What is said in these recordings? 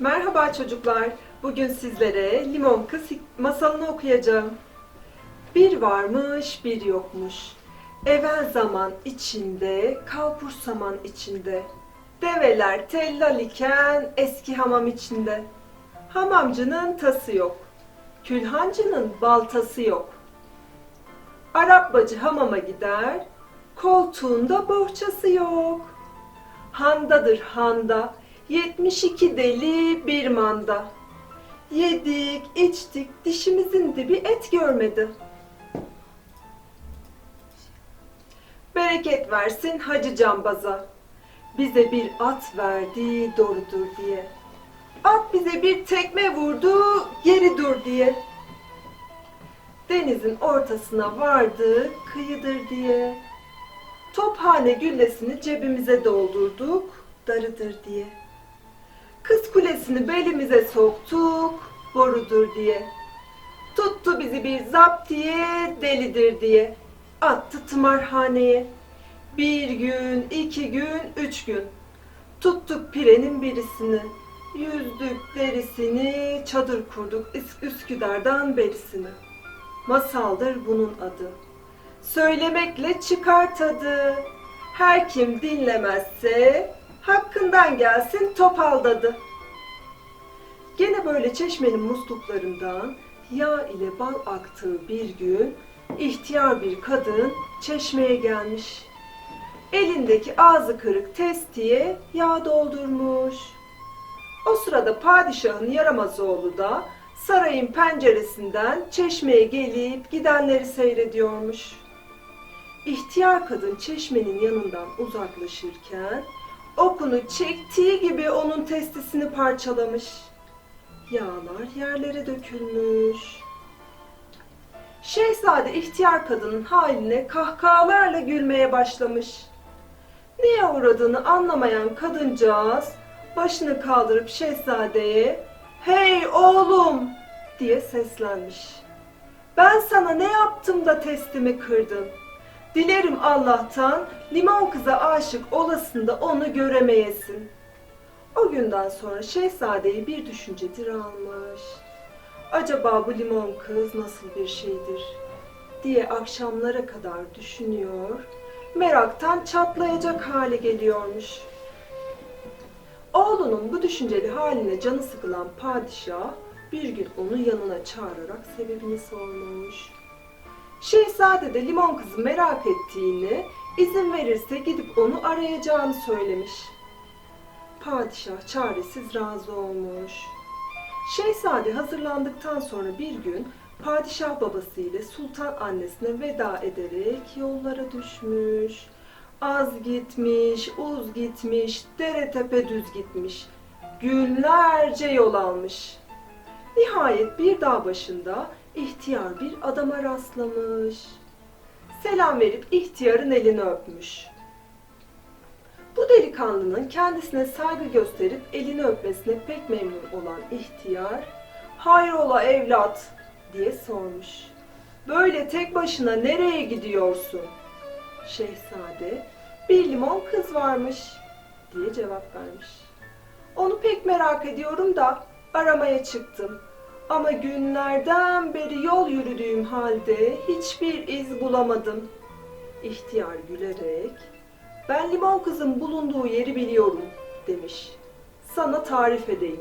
Merhaba çocuklar. Bugün sizlere Limon Kız masalını okuyacağım. Bir varmış, bir yokmuş. Evvel zaman içinde, kalpur saman içinde. Develer tellal iken eski hamam içinde. Hamamcının tası yok. Külhancının baltası yok. Arap bacı hamama gider, koltuğunda bohçası yok. Handadır handa, 72 deli bir manda. Yedik, içtik, dişimizin dibi et görmedi. Bereket versin Hacı Cambaza. Bize bir at verdi doğrudur diye. At bize bir tekme vurdu geri dur diye. Denizin ortasına vardı kıyıdır diye. Tophane güllesini cebimize doldurduk, darıdır diye. Kız kulesini belimize soktuk, borudur diye. Tuttu bizi bir zaptiye, delidir diye. Attı tımarhaneye. Bir gün, iki gün, üç gün. Tuttuk pirenin birisini. Yüzdük derisini, çadır kurduk Üs- Üsküdar'dan berisini. Masaldır bunun adı. Söylemekle çıkar tadı. Her kim dinlemezse hakkından gelsin topaldadı. Gene böyle çeşmenin musluklarından yağ ile bal aktığı bir gün ihtiyar bir kadın çeşmeye gelmiş. Elindeki ağzı kırık testiye yağ doldurmuş. O sırada padişahın yaramaz oğlu da sarayın penceresinden çeşmeye gelip gidenleri seyrediyormuş. İhtiyar kadın çeşmenin yanından uzaklaşırken okunu çektiği gibi onun testisini parçalamış. Yağlar yerlere dökülmüş. Şehzade ihtiyar kadının haline kahkahalarla gülmeye başlamış. Neye uğradığını anlamayan kadıncağız başını kaldırıp şehzadeye "Hey oğlum!" diye seslenmiş. Ben sana ne yaptım da testimi kırdın? Dilerim Allah'tan limon kıza aşık olasında onu göremeyesin. O günden sonra şehzadeyi bir düşüncedir almış. Acaba bu limon kız nasıl bir şeydir diye akşamlara kadar düşünüyor, meraktan çatlayacak hale geliyormuş. Oğlunun bu düşünceli haline canı sıkılan padişah bir gün onu yanına çağırarak sebebini sormuş. Şehzade de limon kızı merak ettiğini, izin verirse gidip onu arayacağını söylemiş. Padişah çaresiz razı olmuş. Şehzade hazırlandıktan sonra bir gün padişah babası ile sultan annesine veda ederek yollara düşmüş. Az gitmiş, uz gitmiş, dere tepe düz gitmiş. Günlerce yol almış. Nihayet bir dağ başında ihtiyar bir adama rastlamış. Selam verip ihtiyarın elini öpmüş. Bu delikanlının kendisine saygı gösterip elini öpmesine pek memnun olan ihtiyar, "Hayrola evlat?" diye sormuş. "Böyle tek başına nereye gidiyorsun?" Şehzade, "Bir limon kız varmış." diye cevap vermiş. "Onu pek merak ediyorum da aramaya çıktım. Ama günlerden beri yol yürüdüğüm halde hiçbir iz bulamadım." İhtiyar gülerek, ben limon kızın bulunduğu yeri biliyorum demiş. Sana tarif edeyim.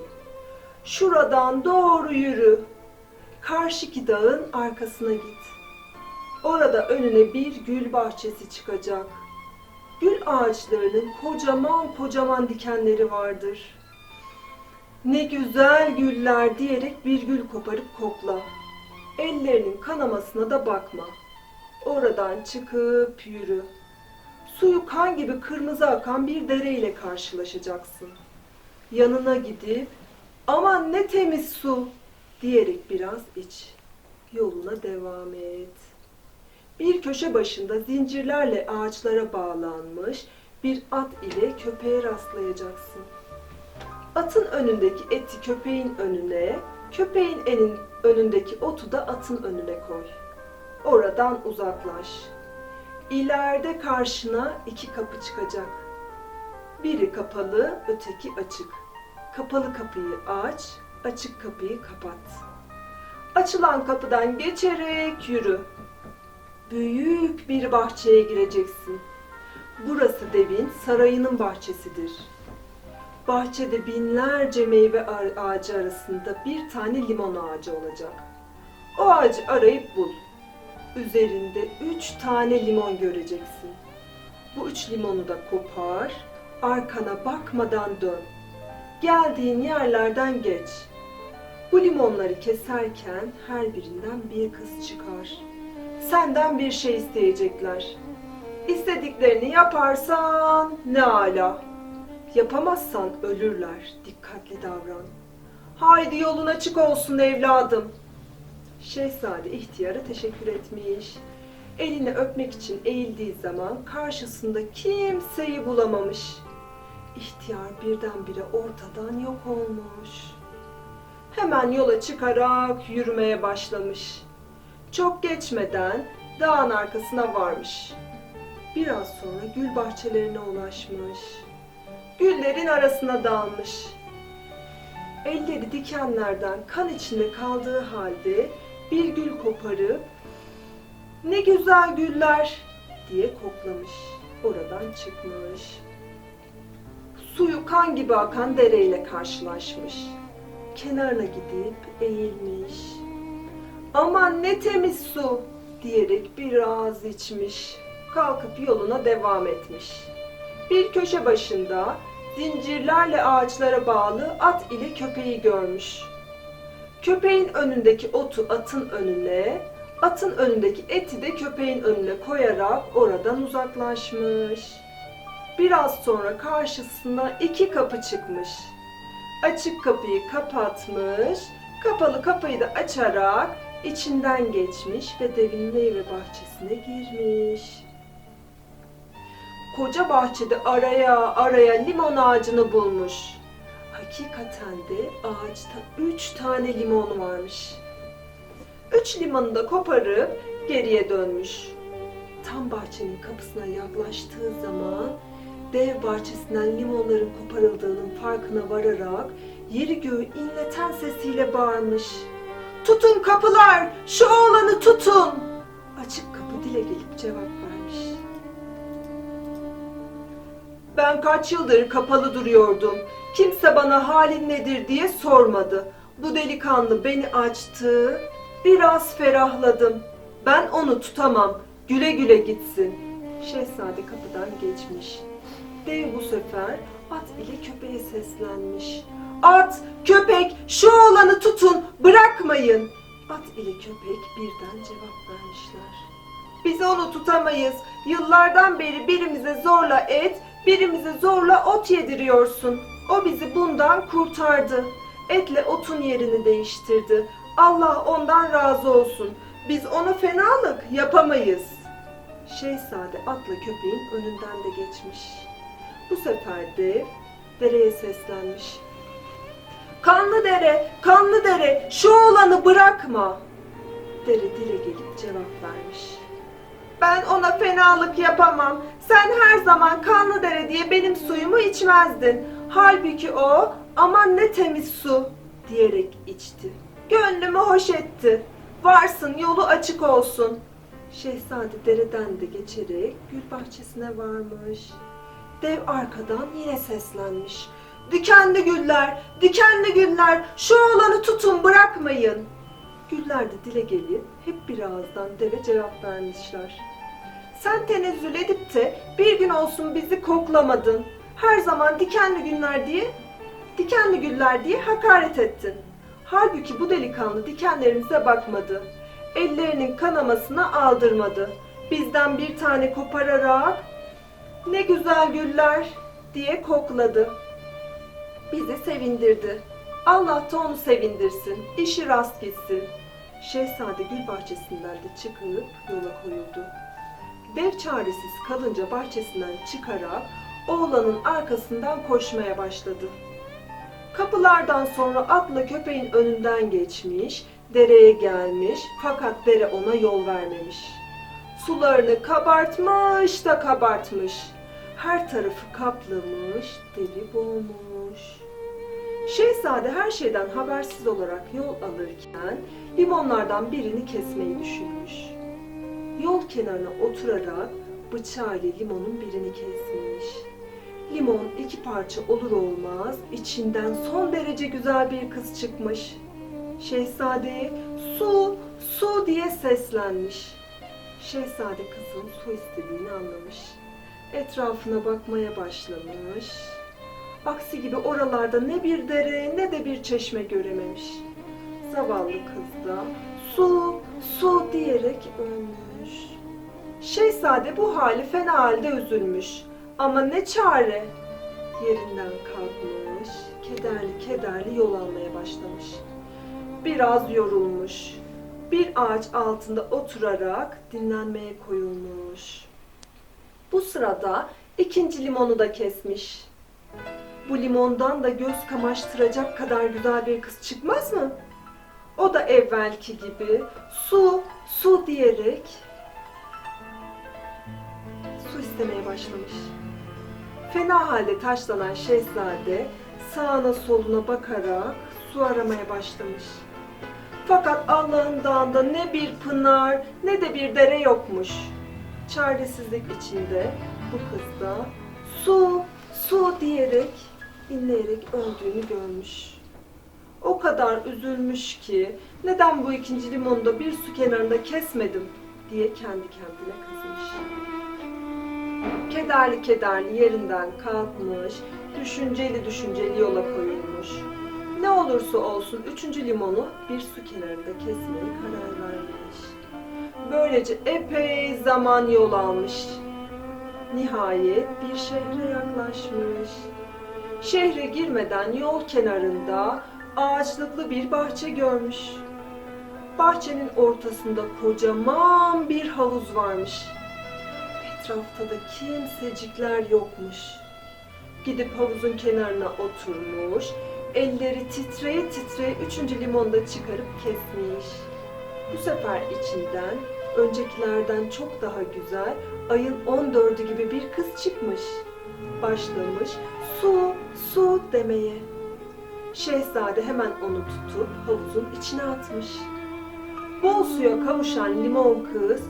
Şuradan doğru yürü. Karşıki dağın arkasına git. Orada önüne bir gül bahçesi çıkacak. Gül ağaçlarının kocaman kocaman dikenleri vardır. Ne güzel güller diyerek bir gül koparıp kokla. Ellerinin kanamasına da bakma. Oradan çıkıp yürü suyu kan gibi kırmızı akan bir dere ile karşılaşacaksın. Yanına gidip aman ne temiz su diyerek biraz iç. Yoluna devam et. Bir köşe başında zincirlerle ağaçlara bağlanmış bir at ile köpeğe rastlayacaksın. Atın önündeki eti köpeğin önüne, köpeğin elin önündeki otu da atın önüne koy. Oradan uzaklaş. İleride karşına iki kapı çıkacak. Biri kapalı, öteki açık. Kapalı kapıyı aç, açık kapıyı kapat. Açılan kapıdan geçerek yürü. Büyük bir bahçeye gireceksin. Burası devin sarayının bahçesidir. Bahçede binlerce meyve ağacı arasında bir tane limon ağacı olacak. O ağacı arayıp bul. Üzerinde üç tane limon göreceksin. Bu üç limonu da kopar, arkana bakmadan dön. Geldiğin yerlerden geç. Bu limonları keserken her birinden bir kız çıkar. Senden bir şey isteyecekler. İstediklerini yaparsan ne ala. Yapamazsan ölürler. Dikkatli davran. Haydi yolun açık olsun evladım. Şehzade ihtiyara teşekkür etmiş. Elini öpmek için eğildiği zaman karşısında kimseyi bulamamış. İhtiyar birdenbire ortadan yok olmuş. Hemen yola çıkarak yürümeye başlamış. Çok geçmeden dağın arkasına varmış. Biraz sonra gül bahçelerine ulaşmış. Güllerin arasına dalmış. Elleri dikenlerden kan içinde kaldığı halde bir gül koparıp ne güzel güller diye koklamış. Oradan çıkmış. Suyu kan gibi akan dereyle karşılaşmış. Kenarına gidip eğilmiş. Aman ne temiz su diyerek biraz içmiş. Kalkıp yoluna devam etmiş. Bir köşe başında zincirlerle ağaçlara bağlı at ile köpeği görmüş. Köpeğin önündeki otu atın önüne, atın önündeki eti de köpeğin önüne koyarak oradan uzaklaşmış. Biraz sonra karşısına iki kapı çıkmış. Açık kapıyı kapatmış, kapalı kapıyı da açarak içinden geçmiş ve devin meyve bahçesine girmiş. Koca bahçede araya araya limon ağacını bulmuş. Hakikaten de ağaçta üç tane limon varmış. Üç limonu da koparıp geriye dönmüş. Tam bahçenin kapısına yaklaştığı zaman dev bahçesinden limonların koparıldığının farkına vararak yeri göğü inleten sesiyle bağırmış. Tutun kapılar, şu oğlanı tutun. Açık kapı dile gelip cevap Ben kaç yıldır kapalı duruyordum. Kimse bana halin nedir diye sormadı. Bu delikanlı beni açtı. Biraz ferahladım. Ben onu tutamam. Güle güle gitsin. Şehzade kapıdan geçmiş. Dev bu sefer at ile köpeğe seslenmiş. At, köpek, şu oğlanı tutun, bırakmayın. At ile köpek birden cevap vermişler. Biz onu tutamayız. Yıllardan beri birimize zorla et, birimize zorla ot yediriyorsun. O bizi bundan kurtardı. Etle otun yerini değiştirdi. Allah ondan razı olsun. Biz ona fenalık yapamayız. Şehzade atla köpeğin önünden de geçmiş. Bu sefer de dereye seslenmiş. Kanlı dere, kanlı dere, şu oğlanı bırakma. Dere dile gelip cevap vermiş. Ben ona fenalık yapamam. Sen her zaman kanlı dere diye benim suyumu içmezdin. Halbuki o aman ne temiz su diyerek içti. Gönlümü hoş etti. Varsın yolu açık olsun. Şehzade dereden de geçerek gül bahçesine varmış. Dev arkadan yine seslenmiş. Dikenli güller, dikenli güller, şu oğlanı tutun bırakmayın. Güller de dile gelip hep bir ağızdan deve cevap vermişler. Sen tenezzül edip de bir gün olsun bizi koklamadın. Her zaman dikenli günler diye, dikenli güller diye hakaret ettin. Halbuki bu delikanlı dikenlerimize bakmadı. Ellerinin kanamasına aldırmadı. Bizden bir tane kopararak ne güzel güller diye kokladı. Bizi sevindirdi. Allah da onu sevindirsin. İşi rast gitsin. Şehzade gül bahçesinden de çıkıp yola koyuldu. Dev çaresiz kalınca bahçesinden çıkarak oğlanın arkasından koşmaya başladı. Kapılardan sonra atla köpeğin önünden geçmiş, dereye gelmiş fakat dere ona yol vermemiş. Sularını kabartmış da kabartmış. Her tarafı kaplamış, deli boğmuş. Şehzade her şeyden habersiz olarak yol alırken limonlardan birini kesmeyi düşünmüş. Yol kenarına oturarak bıçağıyla limonun birini kesmiş. Limon iki parça olur olmaz içinden son derece güzel bir kız çıkmış. Şehzadeye su, su diye seslenmiş. Şehzade kızın su istediğini anlamış. Etrafına bakmaya başlamış. Aksi gibi oralarda ne bir dere ne de bir çeşme görememiş. Zavallı kız da su, su diyerek ölmüş. Şehzade bu hali fena halde üzülmüş. Ama ne çare? Yerinden kalkmış, kederli kederli yol almaya başlamış. Biraz yorulmuş. Bir ağaç altında oturarak dinlenmeye koyulmuş. Bu sırada ikinci limonu da kesmiş. Bu limondan da göz kamaştıracak kadar güzel bir kız çıkmaz mı? O da evvelki gibi su, su diyerek su istemeye başlamış. Fena halde taşlanan şehzade sağına soluna bakarak su aramaya başlamış. Fakat Allah'ın dağında ne bir pınar ne de bir dere yokmuş. Çaresizlik içinde bu kız da su, su diyerek, inleyerek öldüğünü görmüş. O kadar üzülmüş ki neden bu ikinci limonu da bir su kenarında kesmedim diye kendi kendine kızmış. Kederli kederli yerinden kalkmış, düşünceli düşünceli yola koyulmuş. Ne olursa olsun üçüncü limonu bir su kenarında kesmeye karar vermiş. Böylece epey zaman yol almış. Nihayet bir şehre yaklaşmış. Şehre girmeden yol kenarında ağaçlıklı bir bahçe görmüş. Bahçenin ortasında kocaman bir havuz varmış. Etrafta da kimsecikler yokmuş. Gidip havuzun kenarına oturmuş, elleri titreye titreye üçüncü limonu da çıkarıp kesmiş. Bu sefer içinden öncekilerden çok daha güzel ayın 14'ü gibi bir kız çıkmış. Başlamış su su demeye. Şehzade hemen onu tutup havuzun içine atmış. Bol suya kavuşan limon kız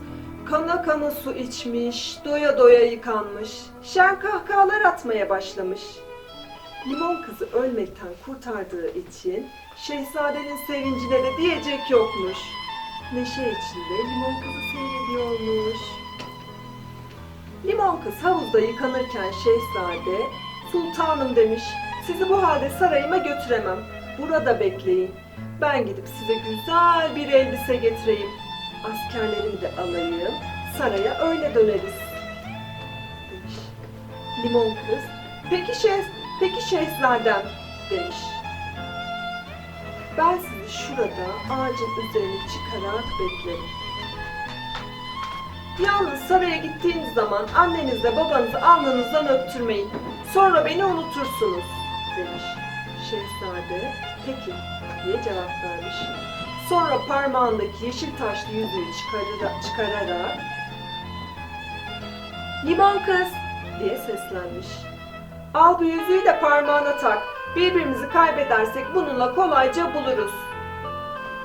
kana kana su içmiş, doya doya yıkanmış, şen kahkahalar atmaya başlamış. Limon kızı ölmekten kurtardığı için şehzadenin sevincine de diyecek yokmuş. Neşe içinde limon kızı seyrediyormuş. Limon kız havuzda yıkanırken şehzade, sultanım demiş, sizi bu halde sarayıma götüremem. Burada bekleyin. Ben gidip size güzel bir elbise getireyim. Askerlerimi de alayım. Saraya öyle döneriz. Demiş. Limon kız, peki şeh, peki şehzadem demiş. Ben sizi şurada ağacın üzerine çıkarak beklerim. Yalnız saraya gittiğiniz zaman annenizle babanızı alnınızdan öptürmeyin. Sonra beni unutursunuz demiş. Şehzade peki diye cevap vermiş. Sonra parmağındaki yeşil taşlı yüzüğü çıkarara- çıkararak Limon kız diye seslenmiş. Al bu yüzüğü de parmağına tak. Birbirimizi kaybedersek bununla kolayca buluruz.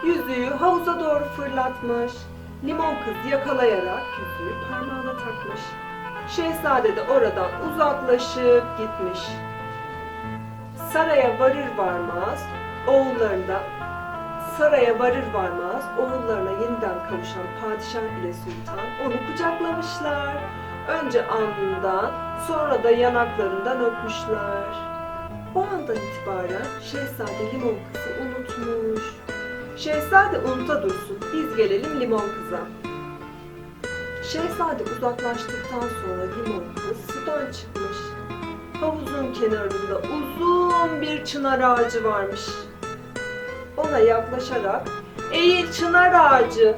Yüzüğü havuza doğru fırlatmış. Limon kız yakalayarak yüzüğü parmağına takmış. Şehzade de oradan uzaklaşıp gitmiş. Saraya varır varmaz oğullarında saraya varır varmaz oğullarına yeniden kavuşan padişah ile sultan onu kucaklamışlar. Önce alnından sonra da yanaklarından öpmüşler. O andan itibaren Şehzade Limon Kız'ı unutmuş. Şehzade unuta dursun, biz gelelim Limon Kız'a. Şehzade uzaklaştıktan sonra Limon Kız sudan çıkmış. Havuzun kenarında uzun bir çınar ağacı varmış. Ona yaklaşarak, eğil çınar ağacı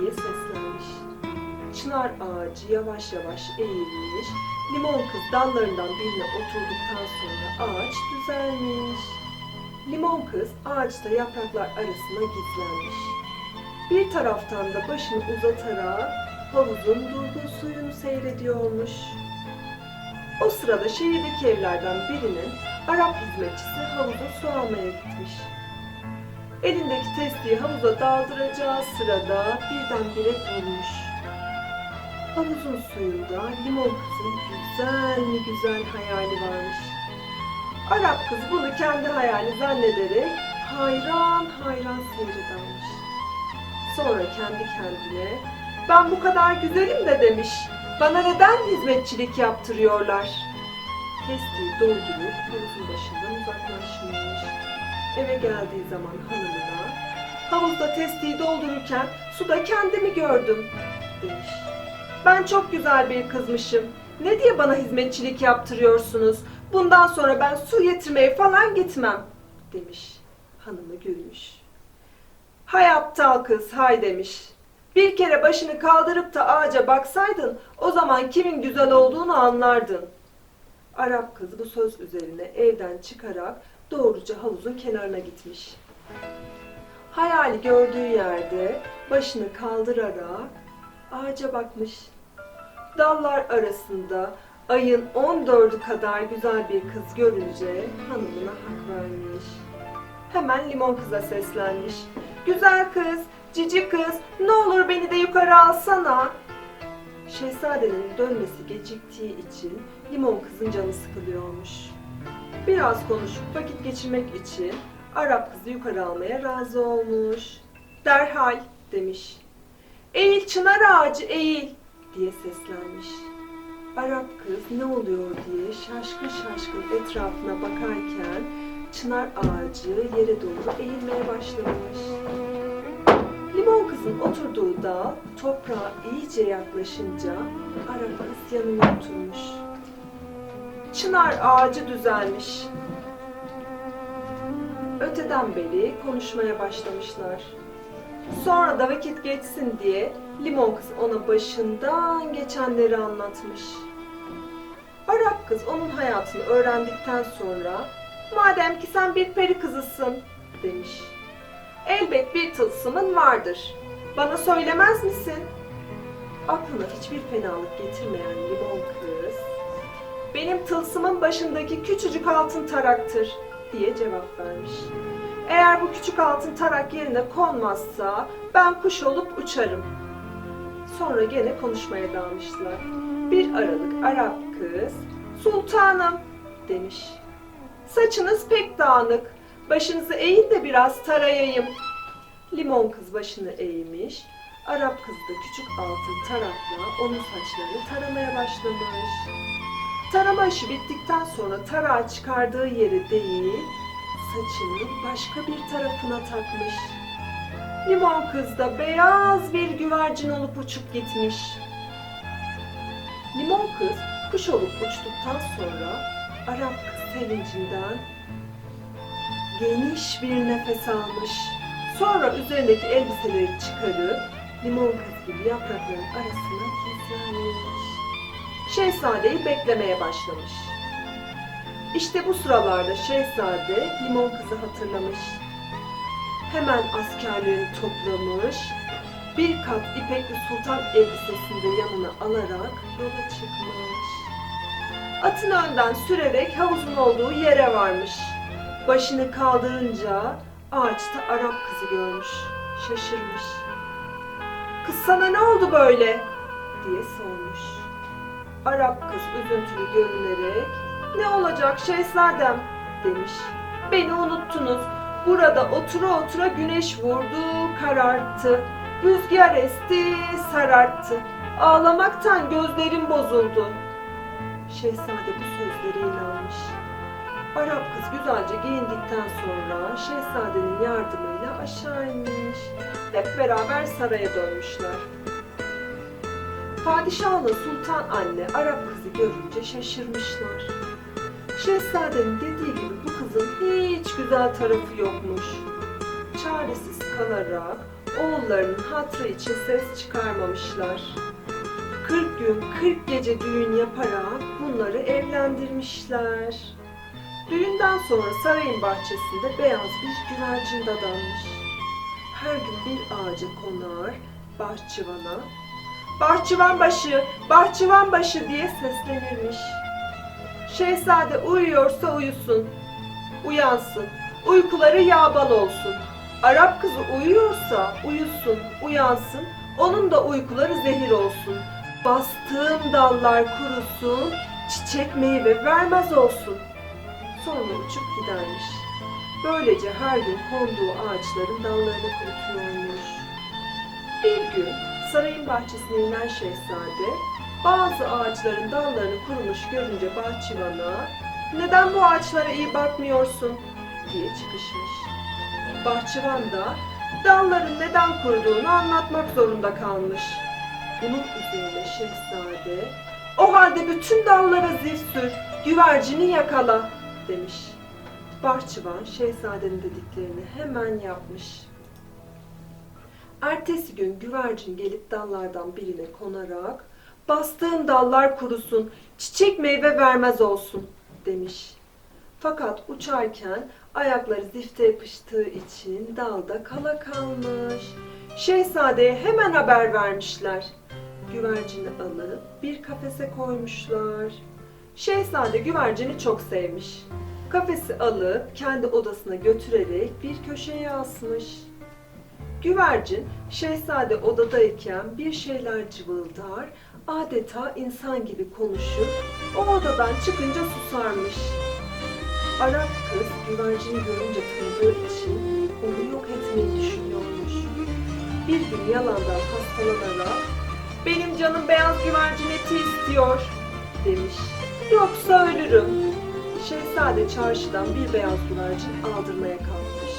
diye seslenmiş. Çınar ağacı yavaş yavaş eğilmiş, limon kız dallarından birine oturduktan sonra ağaç düzelmiş. Limon kız ağaçta yapraklar arasına gizlenmiş. Bir taraftan da başını uzatarak havuzun durgun suyunu seyrediyormuş. O sırada şehirdeki evlerden birinin Arap hizmetçisi havuza su almaya gitmiş. Elindeki testiyi havuza daldıracağı sırada birdenbire durmuş. Havuzun suyunda limon kızın güzel mi güzel hayali varmış. Arap kız bunu kendi hayali zannederek hayran hayran seyredermiş. Sonra kendi kendine ben bu kadar güzelim de demiş. Bana neden hizmetçilik yaptırıyorlar? Testiyi doldurup havuzun başından uzaklaşmış. Eve geldiği zaman hanımına havuzda testiyi doldururken suda kendimi gördüm demiş. Ben çok güzel bir kızmışım. Ne diye bana hizmetçilik yaptırıyorsunuz? Bundan sonra ben su getirmeye falan gitmem demiş. Hanımı gülmüş. Hay aptal kız hay demiş. Bir kere başını kaldırıp da ağaca baksaydın o zaman kimin güzel olduğunu anlardın. Arap kız bu söz üzerine evden çıkarak doğruca havuzun kenarına gitmiş. Hayali gördüğü yerde başını kaldırarak ağaca bakmış. Dallar arasında ayın 14'ü kadar güzel bir kız görünce hanımına hak vermiş. Hemen limon kıza seslenmiş. Güzel kız, cici kız, ne olur beni de yukarı alsana. Şehzadenin dönmesi geciktiği için limon kızın canı sıkılıyormuş. Biraz konuşup vakit geçirmek için Arap kızı yukarı almaya razı olmuş. Derhal demiş. Eğil çınar ağacı eğil diye seslenmiş. Arap kız ne oluyor diye şaşkın şaşkın etrafına bakarken çınar ağacı yere doğru eğilmeye başlamış. Limon kızın oturduğu dağ toprağa iyice yaklaşınca Arap kız yanına oturmuş. Çınar ağacı düzelmiş. Öteden beri konuşmaya başlamışlar. Sonra da vakit geçsin diye limon kız ona başından geçenleri anlatmış. Arap kız onun hayatını öğrendikten sonra madem ki sen bir peri kızısın demiş. Elbet bir tılsımın vardır. Bana söylemez misin? Aklına hiçbir fenalık getirmeyen limon kız, benim tılsımın başındaki küçücük altın taraktır diye cevap vermiş. Eğer bu küçük altın tarak yerine konmazsa ben kuş olup uçarım. Sonra gene konuşmaya dalmışlar. Bir aralık Arap kız, sultanım demiş. Saçınız pek dağınık, başınızı eğin de biraz tarayayım. Limon kız başını eğmiş, Arap kız da küçük altın tarakla onun saçlarını taramaya başlamış. Tarama işi bittikten sonra tarağı çıkardığı yeri değil, saçının başka bir tarafına takmış. Limon kız da beyaz bir güvercin olup uçup gitmiş. Limon kız kuş olup uçtuktan sonra Arap kız sevincinden geniş bir nefes almış. Sonra üzerindeki elbiseleri çıkarıp limon kız gibi yaprakların arasına gizlenmiş. Şehzadeyi beklemeye başlamış. İşte bu sıralarda şehzade limon kızı hatırlamış. Hemen askerlerini toplamış, bir kat ipekli sultan elbisesini de yanına alarak yola çıkmış. Atın önden sürerek havuzun olduğu yere varmış. Başını kaldırınca ağaçta Arap kızı görmüş. Şaşırmış. Kız sana ne oldu böyle? diye sormuş. Arap kız üzüntülü görünerek ne olacak şehzadem demiş. Beni unuttunuz. Burada otura otura güneş vurdu, kararttı. Rüzgar esti, sararttı. Ağlamaktan gözlerim bozuldu. Şehzade bu sözlere inanmış. Arap kız güzelce giyindikten sonra şehzadenin yardımıyla aşağı inmiş. Hep beraber saraya dönmüşler. Padişahla sultan anne Arap kızı görünce şaşırmışlar. Şehzadenin dediği gibi bu kızın hiç güzel tarafı yokmuş. Çaresiz kalarak oğullarının hatrı için ses çıkarmamışlar. 40 gün 40 gece düğün yaparak bunları evlendirmişler. Düğünden sonra sarayın bahçesinde beyaz bir güvercin dadanmış. Her gün bir ağaca konar, bahçıvana, bahçıvan başı, bahçıvan başı diye seslenirmiş. Şehzade uyuyorsa uyusun. Uyansın. Uykuları yağbal olsun. Arap kızı uyuyorsa uyusun, uyansın. Onun da uykuları zehir olsun. Bastığım dallar kurusun, çiçek meyve vermez olsun. Sonra uçup gidermiş. Böylece her gün konduğu ağaçların dallarını kurutuyormuş. Bir gün sarayın bahçesine inen şehzade bazı ağaçların dallarını kurumuş görünce bahçıvana neden bu ağaçlara iyi bakmıyorsun diye çıkışmış. Bahçıvan da dalların neden kuruduğunu anlatmak zorunda kalmış. Bunun üzerine şehzade o halde bütün dallara zil sür, güvercini yakala demiş. Bahçıvan şehzadenin dediklerini hemen yapmış. Ertesi gün güvercin gelip dallardan birine konarak bastığın dallar kurusun, çiçek meyve vermez olsun demiş. Fakat uçarken ayakları zifte yapıştığı için dalda kala kalmış. Şehzadeye hemen haber vermişler. Güvercini alıp bir kafese koymuşlar. Şehzade güvercini çok sevmiş. Kafesi alıp kendi odasına götürerek bir köşeye asmış. Güvercin şehzade odadayken bir şeyler cıvıldar, adeta insan gibi konuşup o odadan çıkınca susarmış. Arap kız güvercini görünce tanıdığı için onu yok etmeyi düşünüyormuş. Bir gün yalandan hastalanarak benim canım beyaz güvercin eti istiyor demiş. Yoksa ölürüm. Şehzade çarşıdan bir beyaz güvercin aldırmaya kalkmış.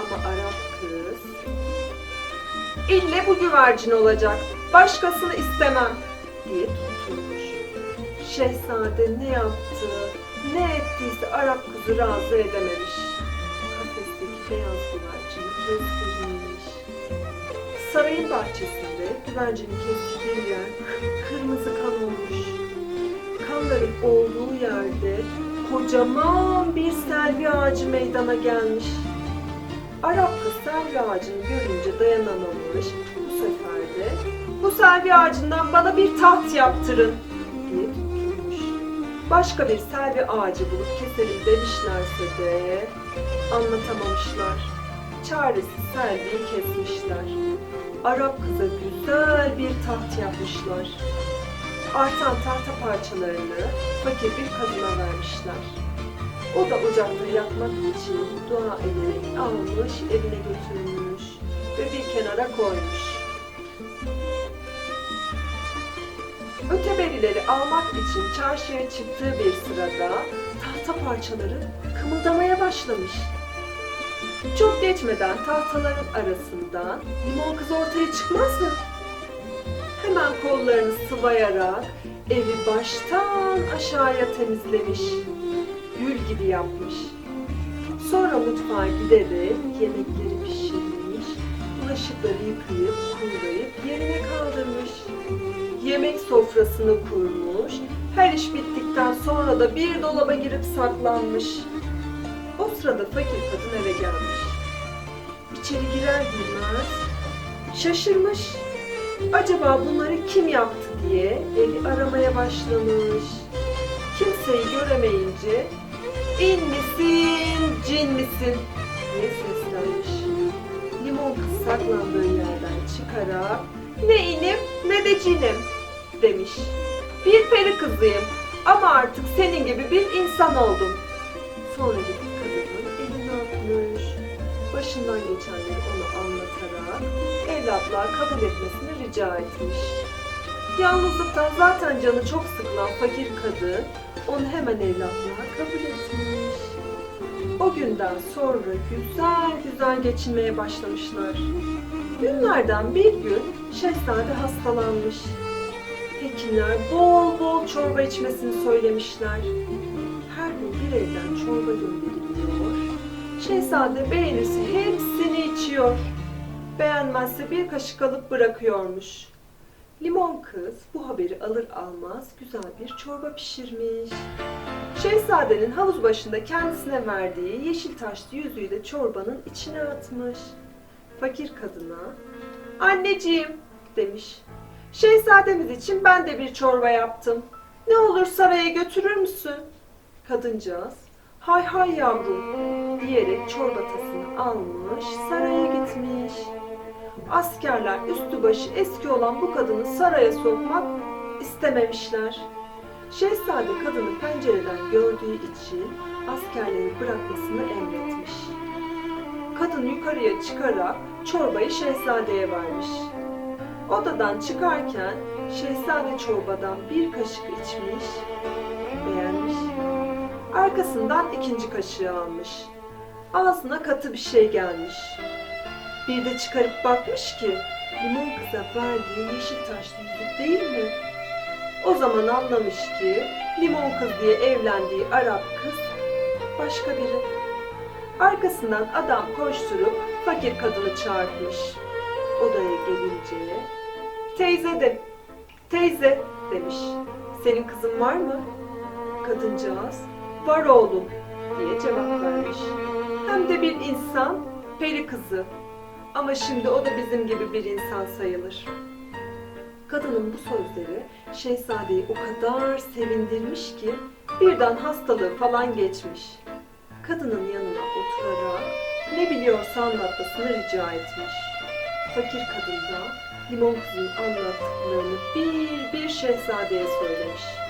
Ama Arap kız İlle bu güvercin olacak. Başkasını istemem diye tutturmuş. Şehzade ne yaptı, ne ettiyse Arap kızı razı edememiş. Kafesteki beyaz güvercini kestirmiş. Sarayın bahçesinde güvercini kestirdiği yer kırmızı kan olmuş. Kanların olduğu yerde kocaman bir selvi ağacı meydana gelmiş. Arap kız selvi ağacını görünce dayanamamış. Bu sefer de bu selvi ağacından bana bir taht yaptırın diye tutturmuş. Başka bir selvi ağacı bulup keselim demişlerse de anlatamamışlar. Çaresiz selviyi kesmişler. Arap kıza güzel bir taht yapmışlar. Artan tahta parçalarını fakir bir kadına vermişler. O da ocakta yakmak için dua ederek almış, evine götürmüş ve bir kenara koymuş. Öteberileri almak için çarşıya çıktığı bir sırada tahta parçaları kımıldamaya başlamış. Çok geçmeden tahtaların arasından limon kız ortaya çıkmaz mı? Hemen kollarını sıvayarak evi baştan aşağıya temizlemiş gül gibi yapmış. Sonra mutfağa giderek yemekleri pişirmiş, bulaşıkları yıkayıp kurulayıp yerine kaldırmış. Yemek sofrasını kurmuş, her iş bittikten sonra da bir dolaba girip saklanmış. O sırada fakir kadın eve gelmiş. İçeri girer girmez şaşırmış. Acaba bunları kim yaptı diye evi aramaya başlamış. Kimseyi göremeyince in misin, cin misin diye seslenmiş. Limon kız saklandığı yerden çıkarak ne inim ne de cinim demiş. Bir peri kızıyım ama artık senin gibi bir insan oldum. Sonra gidip kadının elini öpmüş. Başından geçenleri ona anlatarak evlatlığa kabul etmesini rica etmiş. Yalnızlıktan zaten canı çok sıkılan fakir kadın onu hemen evlatlığa kabul etmiş. O günden sonra güzel güzel geçinmeye başlamışlar. Günlerden bir gün şehzade hastalanmış. Hekimler bol bol çorba içmesini söylemişler. Her gün bir evden çorba gönderiliyor. Şehzade beğenirse hepsini içiyor. Beğenmezse bir kaşık alıp bırakıyormuş. Limon kız bu haberi alır almaz güzel bir çorba pişirmiş. Şehzadenin havuz başında kendisine verdiği yeşil taşlı yüzüğü de çorbanın içine atmış. Fakir kadına, anneciğim demiş. Şehzademiz için ben de bir çorba yaptım. Ne olur saraya götürür müsün? Kadıncağız, hay hay yavrum diyerek çorbatasını almış, saraya gitmiş. Askerler üstü başı eski olan bu kadını saraya sokmak istememişler. Şehzade kadını pencereden gördüğü için askerleri bırakmasını emretmiş. Kadın yukarıya çıkarak çorbayı şehzadeye vermiş. Odadan çıkarken şehzade çorbadan bir kaşık içmiş. Arkasından ikinci kaşığı almış. Ağzına katı bir şey gelmiş. Bir de çıkarıp bakmış ki limon kıza verdiği yeşil taşlı yüzük değil mi? O zaman anlamış ki limon kız diye evlendiği Arap kız başka biri. Arkasından adam koşturup fakir kadını çağırtmış. Odaya gelince teyze de teyze demiş. Senin kızın var mı? Kadıncağız var oğlum diye cevap vermiş. Hem de bir insan peri kızı. Ama şimdi o da bizim gibi bir insan sayılır. Kadının bu sözleri şehzadeyi o kadar sevindirmiş ki birden hastalığı falan geçmiş. Kadının yanına oturarak ne biliyorsa anlatmasını rica etmiş. Fakir kadın da limon kızın anlattıklarını bir bir şehzadeye söylemiş.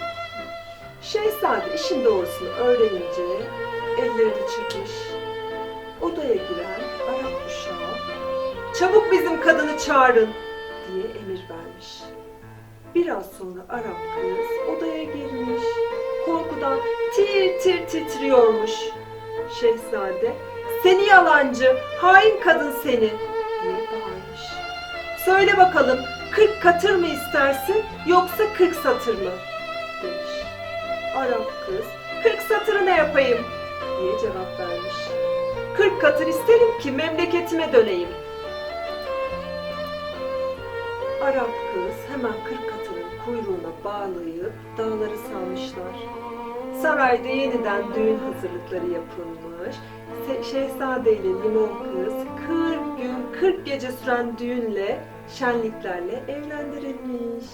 Şehzade işin doğrusunu öğrenince ellerini çırpmış. Odaya giren Arap uşağı çabuk bizim kadını çağırın diye emir vermiş. Biraz sonra Arap kız odaya girmiş. Korkudan tir tir titriyormuş. Şehzade, seni yalancı, hain kadın seni diye bağırmış. Söyle bakalım, kırk katır mı istersin yoksa kırk satır mı? Arap kız, kırk satırı ne yapayım diye cevap vermiş. Kırk katır isterim ki memleketime döneyim. Arap kız hemen kırk katırın kuyruğuna bağlayıp dağları salmışlar. Sarayda yeniden düğün hazırlıkları yapılmış. Şehzade ile Limon kız 40 gün 40 gece süren düğünle şenliklerle evlendirilmiş.